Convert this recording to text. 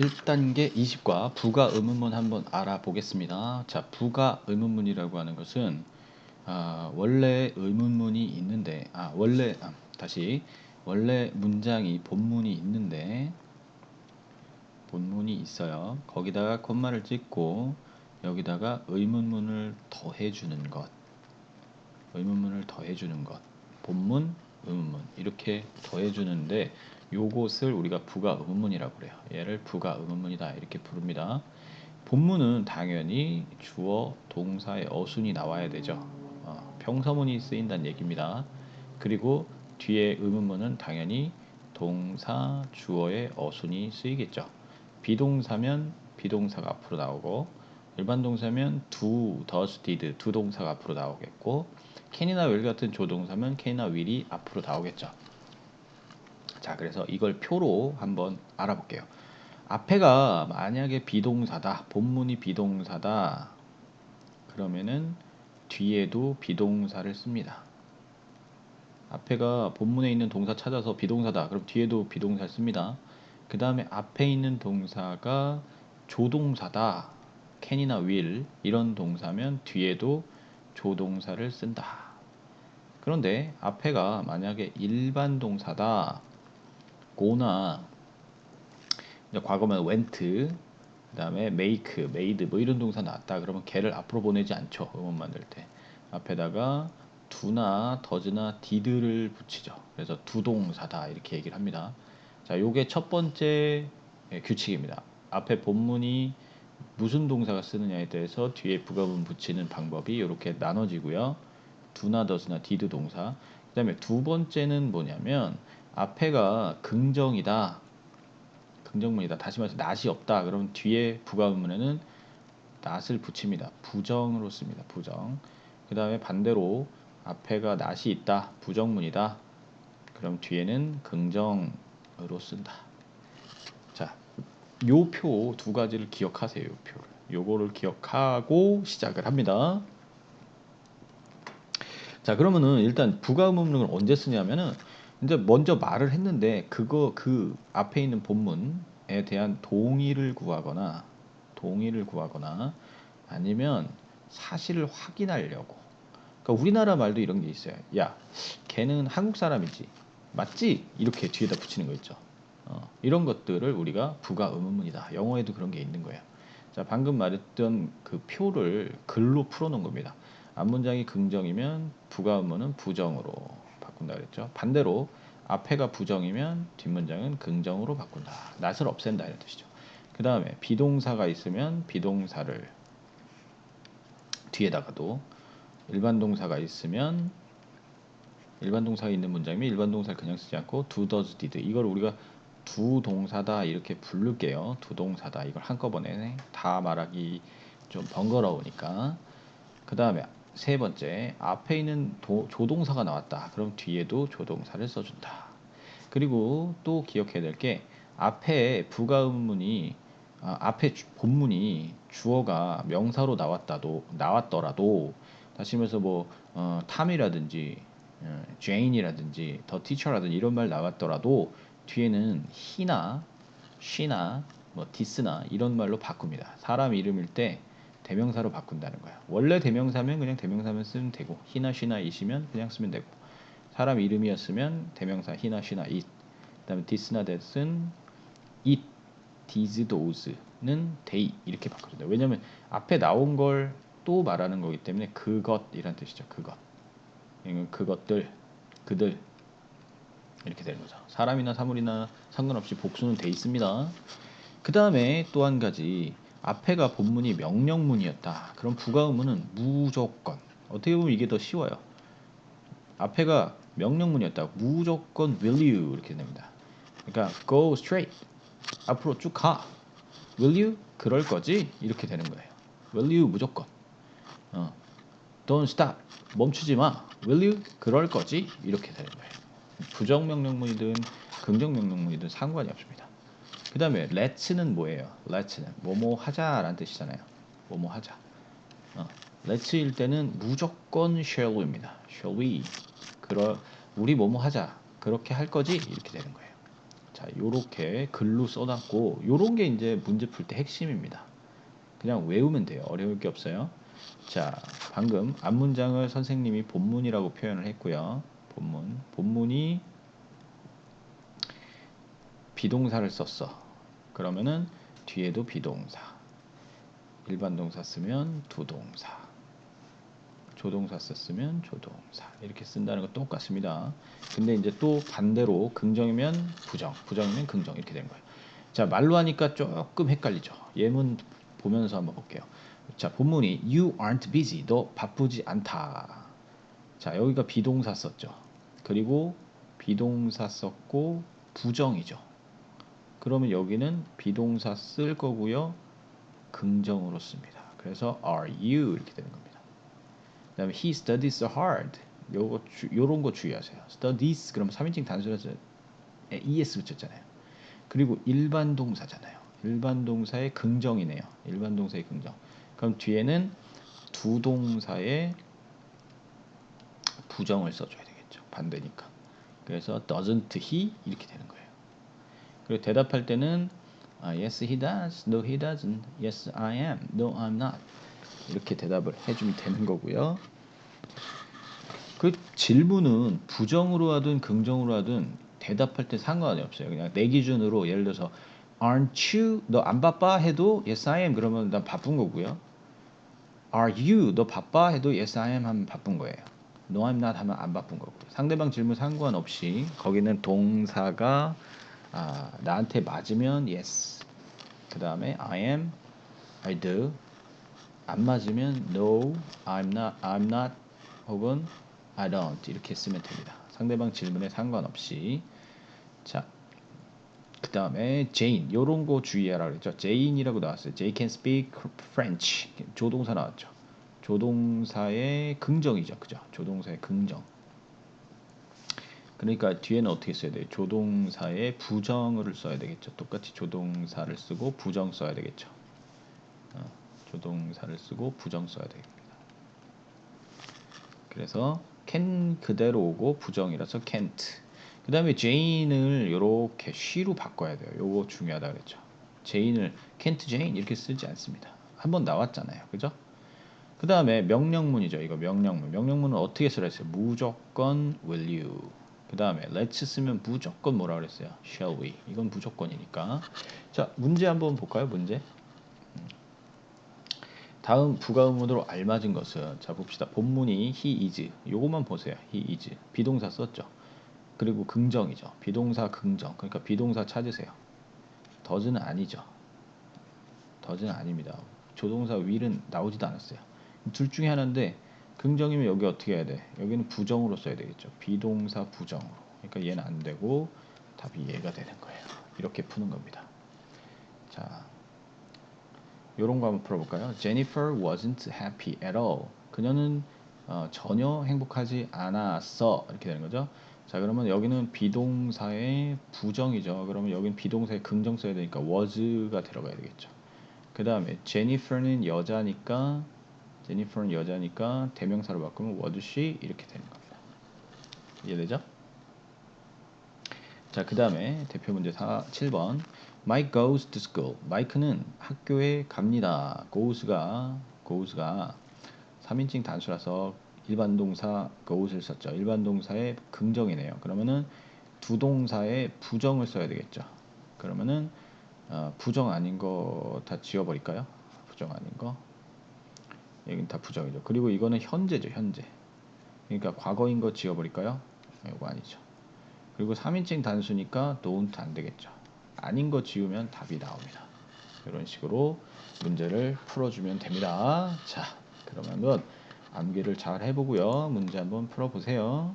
1단계 20과 부가 의문문 한번 알아보겠습니다. 자, 부가 의문문이라고 하는 것은 아, 원래 의문문이 있는데 아, 원래 아, 다시 원래 문장이 본문이 있는데 본문이 있어요. 거기다가 콤마를 찍고 여기다가 의문문을 더해 주는 것. 의문문을 더해 주는 것. 본문, 의문문 이렇게 더해 주는데 요것을 우리가 부가 의문문이라고 그래요. 얘를 부가 의문문이다 이렇게 부릅니다. 본문은 당연히 주어, 동사의 어순이 나와야 되죠. 어, 평서문이 쓰인다는 얘기입니다. 그리고 뒤에 의문문은 당연히 동사, 주어의 어순이 쓰이겠죠. 비동사면 비동사가 앞으로 나오고 일반 동사면 do, does, did 두 동사가 앞으로 나오겠고 can이나 will 같은 조동사면 can이나 will이 앞으로 나오겠죠. 자, 그래서 이걸 표로 한번 알아볼게요. 앞에가 만약에 비동사다, 본문이 비동사다, 그러면은 뒤에도 비동사를 씁니다. 앞에가 본문에 있는 동사 찾아서 비동사다, 그럼 뒤에도 비동사를 씁니다. 그 다음에 앞에 있는 동사가 조동사다, can이나 will 이런 동사면 뒤에도 조동사를 쓴다. 그런데 앞에가 만약에 일반 동사다, go나 과거면 went 그 다음에 make, made 뭐 이런 동사 나왔다. 그러면 걔를 앞으로 보내지 않죠 음원 만들 때. 앞에다가 do나 does나 did를 붙이죠. 그래서 두 동사다 이렇게 얘기를 합니다. 자 요게 첫 번째 예, 규칙입니다. 앞에 본문이 무슨 동사가 쓰느냐에 대해서 뒤에 부가문 붙이는 방법이 이렇게 나눠지고요. do나 does나 did 동사. 그 다음에 두 번째는 뭐냐면 앞에가 긍정이다. 긍정문이다. 다시 말해서 낫이 없다. 그럼 뒤에 부가문에는 낫을 붙입니다. 부정으로 씁니다. 부정. 그 다음에 반대로 앞에가 낫이 있다. 부정문이다. 그럼 뒤에는 긍정으로 쓴다. 자, 요 표 두 가지를 기억하세요. 요 표를. 요거를 기억하고 시작을 합니다. 자, 그러면은 일단 부가문을 언제 쓰냐면은 이제 먼저 말을 했는데 그거 그 앞에 있는 본문에 대한 동의를 구하거나 동의를 구하거나 아니면 사실을 확인하려고. 그러니까 우리나라 말도 이런 게 있어요. 야, 걔는 한국 사람이지. 맞지? 이렇게 뒤에다 붙이는 거 있죠. 어, 이런 것들을 우리가 부가 의문문이다. 영어에도 그런 게 있는 거예요. 자, 방금 말했던 그 표를 글로 풀어 놓은 겁니다. 앞문장이 긍정이면 부가 의문은 부정으로 바꾼다 그랬죠. 반대로 앞에가 부정이면 뒷문장은 긍정으로 바꾼다. 낫을 없앤다 이런 뜻이죠. 그 다음에 비동사가 있으면 비동사를 뒤에다가도 일반 동사가 있으면 일반 동사가 있는 문장이면 일반 동사를 그냥 쓰지 않고 do, does, did 이걸 우리가 두 동사다 이렇게 부를게요. 두 동사다 이걸 한꺼번에 다 말하기 좀 번거로우니까 그 다음에 세 번째 앞에 있는 도, 조동사가 나왔다. 그럼 뒤에도 조동사를 써준다. 그리고 또 기억해야 될 게 앞에 부가음문이 아, 앞에 주, 본문이 주어가 명사로 나왔다도 나왔더라도 다시 말해서 뭐 어, 탐이라든지 어, 제인이라든지 더 티처라든지 이런 말 나왔더라도 뒤에는 히나 쉬나 뭐 디스나 이런 말로 바꿉니다. 사람 이름일 때 대명사로 바꾼다는 거야. 원래 대명사면 그냥 대명사면 쓰면 되고 히나 쉬나 이시면 그냥 쓰면 되고 사람 이름이었으면 대명사 히나 쉬나 이 그다음에 디스나 데스는 it, these, those는 they 이렇게 바꿔준다. 왜냐면 앞에 나온 걸 또 말하는 거기 때문에 그것이란 뜻이죠. 그것. 그것들, 그들 이렇게 되는 거죠. 사람이나 사물이나 상관없이 복수는 돼 있습니다. 그 다음에 또 한 가지 앞에가 본문이 명령문이었다. 그럼 부가의문은 무조건. 어떻게 보면 이게 더 쉬워요. 앞에가 명령문이었다. 무조건 will you 이렇게 됩니다. 그러니까 go straight. 앞으로 쭉 가. will you? 그럴 거지? 이렇게 되는 거예요. will you 무조건. 어. don't stop. 멈추지 마. will you? 그럴 거지? 이렇게 되는 거예요. 부정 명령문이든 긍정 명령문이든 상관이 없습니다. 그 다음에 let's는 뭐예요? let's는 뭐뭐 하자라는 뜻이잖아요. 뭐뭐 하자. 어, let's일 때는 무조건 shall we입니다. shall we. 그러 우리 뭐뭐 하자. 그렇게 할 거지? 이렇게 되는 거예요. 자, 요렇게 글로 써놨고 요런 게 이제 문제 풀 때 핵심입니다. 그냥 외우면 돼요. 어려울 게 없어요. 자, 방금 앞문장을 선생님이 본문이라고 표현을 했고요. 본문. 본문이 비동사를 썼어. 그러면은 뒤에도 비동사. 일반 동사 쓰면 두동사. 조동사 썼으면 조동사. 이렇게 쓴다는 거 똑같습니다. 근데 이제 또 반대로 긍정이면 부정, 부정이면 긍정 이렇게 된 거예요. 자, 말로 하니까 조금 헷갈리죠. 예문 보면서 한번 볼게요. 자, 본문이 you aren't busy. 너 바쁘지 않다. 자, 여기가 비동사 썼죠. 그리고 비동사 썼고 부정이죠. 그러면 여기는 비동사 쓸 거고요. 긍정으로 씁니다. 그래서 are you 이렇게 되는 겁니다. 그 다음에 he studies hard. 요거 주, 요런 거 주의하세요. studies 그러면 3인칭 단수라서 es 붙였잖아요. 그리고 일반 동사잖아요. 일반 동사의 긍정이네요. 일반 동사의 긍정. 그럼 뒤에는 두 동사의 부정을 써줘야 되겠죠. 반대니까. 그래서 doesn't he 이렇게 되는 거예요. 그리고 대답할 때는 아, yes he does, no he doesn't, yes I am, no I'm not. 이렇게 대답을 해주면 되는 거고요. 그 질문은 부정으로 하든 긍정으로 하든 대답할 때 상관이 없어요. 그냥 내 기준으로 예를 들어서 aren't you? 너 안 바빠? 해도 yes I am. 그러면 난 바쁜 거고요. are you? 너 바빠? 해도 yes I am. 하면 바쁜 거예요. no I'm not. 하면 안 바쁜 거고 상대방 질문 상관없이 거기는 동사가 아, 나한테 맞으면 yes 그 다음에 I am I do 안 맞으면 no I'm not I'm not 혹은 I don't 이렇게 쓰면 됩니다. 상대방 질문에 상관없이 자. 그 다음에 Jane 요런 거 주의하라 그랬죠. Jane이라고 나왔어요. Jane can speak French 조동사 나왔죠. 조동사의 긍정이죠. 그죠? 조동사의 긍정. 그러니까 뒤에는 어떻게 써야 돼요? 조동사의 부정을 써야 되겠죠. 똑같이 조동사를 쓰고 부정 써야 되겠죠. 어, 조동사를 쓰고 부정 써야 됩니다. 그래서 can 그대로 오고 부정이라서 can't. 그 다음에 Jane을 이렇게 she로 바꿔야 돼요. 요거 중요하다 그랬죠. Jane을 can't Jane 이렇게 쓰지 않습니다. 한번 나왔잖아요. 그죠? 그 다음에 명령문이죠. 이거 명령문. 명령문은 어떻게 쓰라 했어요? 무조건 will you. 그 다음에 let's 쓰면 무조건 뭐라 그랬어요? shall we. 이건 무조건이니까. 자, 문제 한번 볼까요? 문제. 음. 다음 부가음문으로 알맞은 것은 자 봅시다. 본문이 he is. 요것만 보세요. he is. 비동사 썼죠. 그리고 긍정이죠. 비동사 긍정. 그러니까 비동사 찾으세요. does는 아니죠. does는 아닙니다. 조동사 will은 나오지도 않았어요. 둘 중에 하나인데 긍정이면 여기 어떻게 해야 돼? 여기는 부정으로 써야 되겠죠. 비동사 부정으로. 그러니까 얘는 안 되고 답이 얘가 되는 거예요. 이렇게 푸는 겁니다. 자, 요런 거 한번 풀어볼까요? Jennifer wasn't happy at all. 그녀는 어, 전혀 행복하지 않았어. 이렇게 되는 거죠. 자, 그러면 여기는 비동사의 부정이죠. 그러면 여기는 비동사의 긍정 써야 되니까 was가 들어가야 되겠죠. 그 다음에 Jennifer는 여자니까 제니퍼는 여자니까 대명사로 바꾸면 was she 이렇게 되는 겁니다. 이해되죠? 자, 그 다음에 대표 문제 4, 7번. Mike goes to school. 마이크는 학교에 갑니다. goes가 goes가 3인칭 단수라서 일반 동사 goes를 썼죠. 일반 동사의 긍정이네요. 그러면은 두 동사의 부정을 써야 되겠죠. 그러면은 어, 부정 아닌 거 다 지워버릴까요? 부정 아닌 거. 여긴 다 부정이죠. 그리고 이거는 현재죠, 현재. 그러니까 과거인 거 지워버릴까요? 이거 아니죠. 그리고 3인칭 단수니까 don't 안 되겠죠. 아닌 거 지우면 답이 나옵니다. 이런 식으로 문제를 풀어주면 됩니다. 자, 그러면 암기를 잘 해보고요. 문제 한번 풀어보세요.